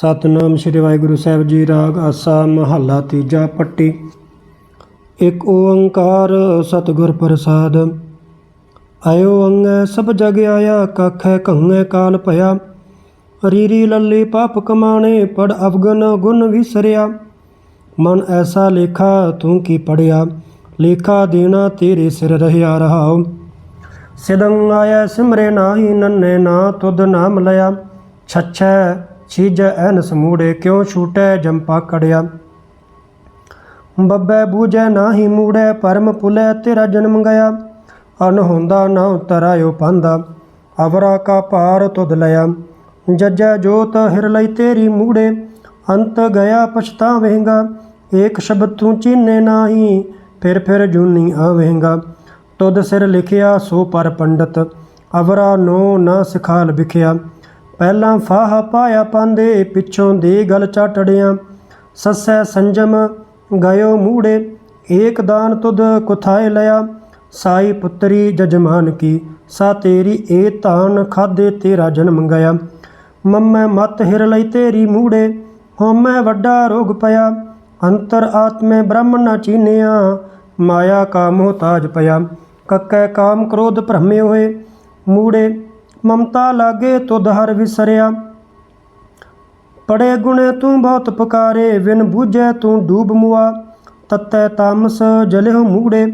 ਸਤਨਾਮ ਸ੍ਰੀ ਵਾਹਿਗੁਰੂ ਸਾਹਿਬ ਜੀ, ਰਾਗ ਆਸਾ ਮਹੱਲਾ ਤੀਜਾ ਪੱਟੀ। ਇੱਕ ਓੰਕਾਰ ਸਤਿਗੁਰ ਪ੍ਰਸਾਦ। ਆਇਓ ਅੰਗੈ ਸਭ ਜਗ ਆਇਆ, ਕਖੈ ਕਹੂਐ ਕਾਲ ਭਇਆ। ਰੀਰੀ ਲੱਲੀ ਪਾਪ ਕਮਾਣੇ, ਪੜ ਅਵਗਨ ਗੁਣ ਵਿਸਰਿਆ। ਮਨ ਐਸਾ ਲੇਖਾ, ਤੂੰ ਕੀ ਪੜਿਆ ਲੇਖਾ ਦੇਣਾ ਤੇਰੇ ਸਿਰ ਰਹਿਆ ਰਹਾਉ। ਸਿਦੰ ਆਇਆ ਸਿਮਰੇ ਨਾਹੀ, ਨੰਨੇ ਨਾ ਤੁਧ ਨਾਮ ਲਿਆ। ਛੱਛੈ ਛੀਜੈ ਐਨ ਸਮੂੜੇ, ਕਿਉ ਛੂਟੈ ਜੰਪਾ ਕੜਿਆ। ਬੱਬੈ ਬੂਝੈ ਨਾਹੀ ਮੂੜੈ, ਪਰਮ ਪੁਲੈ ਤੇਰਾ ਜਨਮ ਗਿਆ ਅਨ ਹੁੰਦਾ ਨਾ ਉਤਰਾਇਓ ਪੰਦਾ, ਅਵਰਾ ਕਾ ਭਾਰ ਤੁਧ ਲਿਆ। ਜਜੈ ਜੋਤ ਹਿਰ ਲਈ ਤੇਰੀ ਮੂੜੇ, ਅੰਤ ਗਿਆ ਪਛਤਾਵੇਂਗਾ। ਏਕ ਸ਼ਬਦ ਤੂੰ ਚੀਨੇ ਨਾਹੀ, ਫਿਰ ਫਿਰ ਜੂਨੀ ਆਵੇਂਗਾ। ਤੁਧ ਸਿਰ ਲਿਖਿਆ ਸੋ ਪਰ ਪੰਡਤ, ਅਵਰਾ ਨੋ ਨਾ ਸਿਖਾਲ ਵਿਖਿਆ। ਪਹਿਲਾਂ ਫਾਹ ਪਾਇਆ ਪਾਂਦੇ, ਪਿੱਛੋਂ ਦੇ ਗਲ ਚਾਟੜਿਆਂ। ਸੱਸੈ ਸੰਜਮ, ਗਇਓ ਮੂੜੇ, ਏਕ ਦਾਨ ਤੁਧ ਕੁਥਾਏ ਲਿਆ। ਸਾਈ ਪੁੱਤਰੀ ਜਜਮਾਨ ਕੀ, ਸਾ ਤੇਰੀ ਏ ਤਾਨ ਖਾਦੇ ਤੇਰਾ ਜਨਮ ਗਿਆ ਮੰਮੈ ਮਤ ਹਿਰ ਲਈ ਤੇਰੀ ਮੂੜੇ ਹੋਮੈ ਵੱਡਾ ਰੋਗ ਪਿਆ। ਅੰਤਰ ਆਤਮੇ ਬ੍ਰਹਮ ਨ ਚੀਨਿਆ, ਮਾਇਆ ਕਾ ਮੋਹਤਾਜ ਪਿਆ। ਕੱਕੈ ਕਾਮ ਕ੍ਰੋਧ ਭ੍ਰਮੇ ਹੋਏ। ਮੂੜੇ ਮਮਤਾ ਲਾਗੇ ਤੁਧ ਹਰ ਵਿਸਰਿਆ। ਪੜੇ ਗੁਣੇ ਤੂੰ ਬਹੁਤ ਪਕਾਰੇ ਵਿਨ ਬੂਝੈ ਤੂੰ ਡੂਬ ਮੁਆ। ਤਤੈ ਤਾਮਸ ਜਲਿਓ ਮੂੜੇ,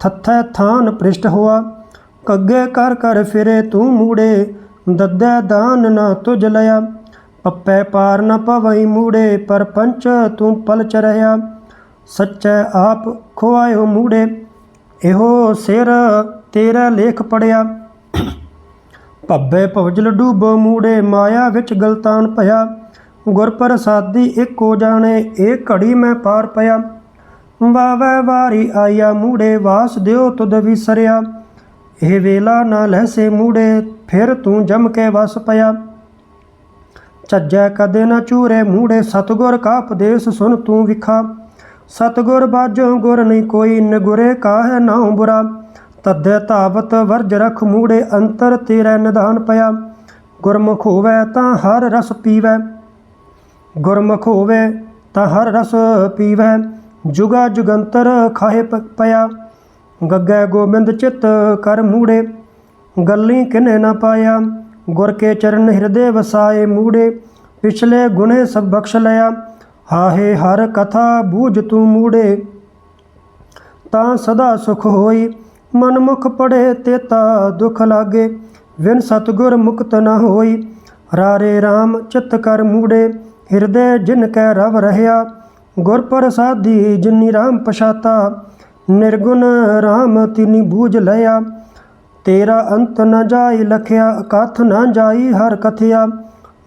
ਥੱਥੈ ਥਾਨ ਪ੍ਰਿਸ਼ਟ ਹੋਆ। ਕੱਗੇ ਕਰ ਕਰ ਫਿਰੇ ਤੂੰ ਮੂੜੇ, ਦੱਦੈ ਦਾਨ ਨਾ ਤੁਜ ਲਿਆ। ਪੱਪੈ ਪਾਰ ਨ ਪਵਈ ਮੂੜੇ ਪਰ ਪੰਚ ਤੂੰ ਪਲ ਚ ਰਹਾ ਸੱਚੈ ਆਪ ਖੁਆਇਓ ਮੂੜੇ, ਇਹੋ ਸਿਰ ਤੇਰਾ ਲੇਖ ਪੜਿਆ ਭੱਬੇ ਭਵਜਲ ਡੂਬੋ ਮੂੜੇ, ਮਾਇਆ ਵਿੱਚ ਗਲਤਾਨ ਭਇਆ। ਗੁਰ ਪ੍ਰਸਾਦੀ ਇੱਕੋ ਜਾਣੇ, ਇਹ ਘੜੀ ਮੈਂ ਪਾਰ ਪਿਆ। ਵਾਵੈ ਵਾਰੀ ਆਇਆ ਮੂੜੇ, ਵਾਸ ਦਿਓ ਤੁਧ ਵਿਸਰਿਆ ਇਹ ਵੇਲਾ ਨਾ ਲਹਿਸੇ ਮੂੜੇ, ਫਿਰ ਤੂੰ ਜਮ ਕੇ ਵਸ ਪਿਆ। ਚੱਜੈ ਕਦੇ ਨਾ ਚੂਰੇ ਮੂੜੇ, ਸਤਗੁਰ ਕਾ ਉਪਦੇਸ਼ ਸੁਨ ਤੂੰ ਵਿਖਾ। ਸਤਗੁਰ ਬਾਝੋਂ ਗੁਰ ਨਹੀਂ ਕੋਈ, ਨਗੁਰੇ ਕਾਹੈ ਨਾਉ ਬੁਰਾ। ਤਦੇ ਧਾਵਤ ਵਰਜ ਰਖ ਮੂੜੇ ਅੰਤਰ ਤੇਰੇ ਨਿਧਾਨ ਪਿਆ। ਗੁਰਮੁਖ ਹੋਵੇ ਤਾਂ ਹਰ ਰਸ ਪੀਵੈ। ਗੁਰਮੁਖ ਹੋਵੇ ਤਾਂ ਹਰ ਰਸ ਪੀਵੈ। ਜੁਗਾ ਜੁਗੰਤਰ ਖਾਏ ਪਿਆ। ਗੱਗੇ ਗੋਬਿੰਦ ਚਿਤ ਕਰ ਮੂੜੇ। ਗੱਲੀ ਕਿਨੇ ਨਾ ਪਾਇਆ। ਗੁਰ ਕੇ ਚਰਨ ਹਿਰਦੇ ਵਸਾਏ ਮੂੜੇ। ਪਿਛਲੇ ਗੁਨੇ ਸਭ ਬਖਸ਼ ਲਿਆ। ਹਾਹੇ ਹਰ ਕਥਾ ਬੂਝ ਤੂੰ ਮੂੜੇ। ਤਾਂ ਸਦਾ ਸੁਖ ਹੋਈ। ਮਨ ਮੁਖ ਪੜੇ ਤੇਤਾ ਦੁਖ ਲਾਗੇ। ਵਿਨ ਸਤਗੁਰ ਮੁਕਤ ਨ ਹੋਈ, ਰਾਰੇ RAM ਚਿਤ ਕਰ ਮੂੜੇ। ਹਿਰਦੇ ਜਿਨ ਕੈ ਰਵ ਰਹਿਆ, ਗੁਰ ਪ੍ਰਸਾਦੀ ਜਿਨੀ RAM ਪਛਾਤਾ। ਨਿਰਗੁਣ RAM ਤਿਨੀ ਬੂਝ ਲਿਆ, ਤੇਰਾ ਅੰਤ ਨ ਜਾਈ ਲਖਿਆ ਕਥ ਨ ਜਾਈ ਹਰ ਕਥਿਆ।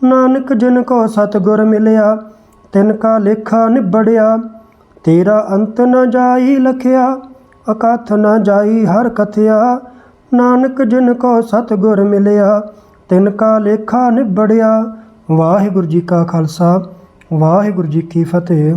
ਨਾਨਕ ਜਿਨ ਕੋ ਸਤਗੁਰ ਮਿਲਿਆ, ਤਿਨ ਕਾ ਲੇਖਾ ਨਿਬੜਿਆ, ਤੇਰਾ ਅੰਤ ਨ ਜਾਈ ਲਖਿਆ। ਅਕਥ ਨਾ ਜਾਈ ਹਰ ਕਥਿਆ। ਨਾਨਕ ਜਿਨ ਕੋ ਸਤਗੁਰ ਮਿਲਿਆ, ਤਿਨ ਕਾ ਲੇਖਾ ਨਿਬੜਿਆ। ਵਾਹਿਗੁਰੂ ਜੀ ਕਾ ਖਾਲਸਾ, ਵਾਹਿਗੁਰੂ ਜੀ ਕੀ ਫਤਿਹ।